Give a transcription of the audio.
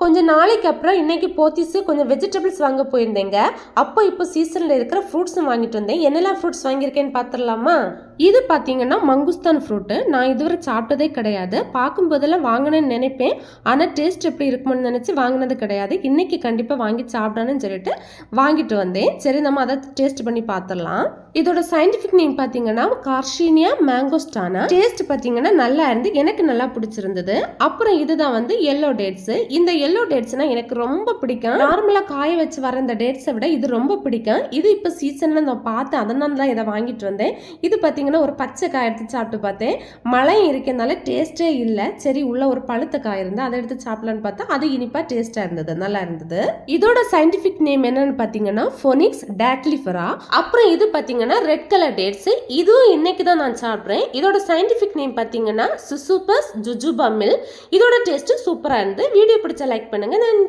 கொஞ்ச நாளைக்கு அப்புறம் இன்னைக்கு போத்திஸு கொஞ்சம் வெஜிடபிள்ஸ் வாங்க போயிருந்தேங்க. அப்போ இப்போ சீசனில் இருக்கிற ஃப்ரூட்ஸும் வாங்கிட்டு வந்தேன். என்னெல்லாம் ஃப்ரூட்ஸ் வாங்கியிருக்கேன்னு பார்த்துடலாமா? இது பார்த்தீங்கன்னா மங்குஸ்தான் ஃப்ரூட்டு நான் இதுவரை சாப்பிட்டதே கிடையாது. பார்க்கும்போதெல்லாம் வாங்கினேன்னு நினைப்பேன். ஆனால் டேஸ்ட் எப்படி இருக்கும்னு நினச்சி வாங்கினது கிடையாது. இன்னைக்கு கண்டிப்பாக வாங்கி சாப்பிடணும்னு சொல்லிட்டு வாங்கிட்டு வந்தேன். சரி நம்ம அதை டேஸ்ட் பண்ணி பார்த்துடலாம் இதோட சயின்டிஃபிக் நேம் பார்த்தீங்கன்னா கார்ஷீனியா மேங்கோஸ்டானா டேஸ்ட் பார்த்தீங்கன்னா நல்லா இருந்து எனக்கு நல்லா பிடிச்சிருந்தது. அப்புறம் இதுதான் வந்து எல்லோ டேட்ஸ் இந்த எல்லோ டேட்ஸ்னா எனக்கு ரொம்ப பிடிக்கும். நார்மலாக காய வச்சு வர இந்த டேட்ஸை விட இது ரொம்ப பிடிக்கும். இது இப்போ சீசனில் நான் பார்த்தேன் அதனால தான் இதை வாங்கிட்டு வந்தேன். இது பார்த்தீங்கன்னா ஒரு பச்சை காய் எடுத்து சாப்பிட்டு பார்த்தேன். மழையும் இருக்கிறதுனால டேஸ்ட்டே இல்லை. சரி உள்ள ஒரு பழுத்த காய் இருந்தால் அதை எடுத்து சாப்பிடலான்னு பார்த்தா அது இனிப்பாக டேஸ்ட்டாக இருந்தது. நல்லா இருந்தது. இதோட சயின்டிஃபிக் நேம் என்னன்னு பார்த்தீங்கன்னா ஃபோனிக்ஸ் டேட்லிஃபரா அப்புறம் இது பார்த்தீங்கன்னா ரெட் கலர் டேட்ஸ் இதுவும் இன்னைக்கு தான் நான் சாப்பிட்றேன். இதோட சயின்டிஃபிக் நேம் பார்த்தீங்கன்னா சுசூபஸ் ஜுஜுபா மில் இதோட டேஸ்ட்டு சூப்பராக இருந்து வீடியோ பிடிச்ச லைக் பண்ணுங்கள் நன்றி.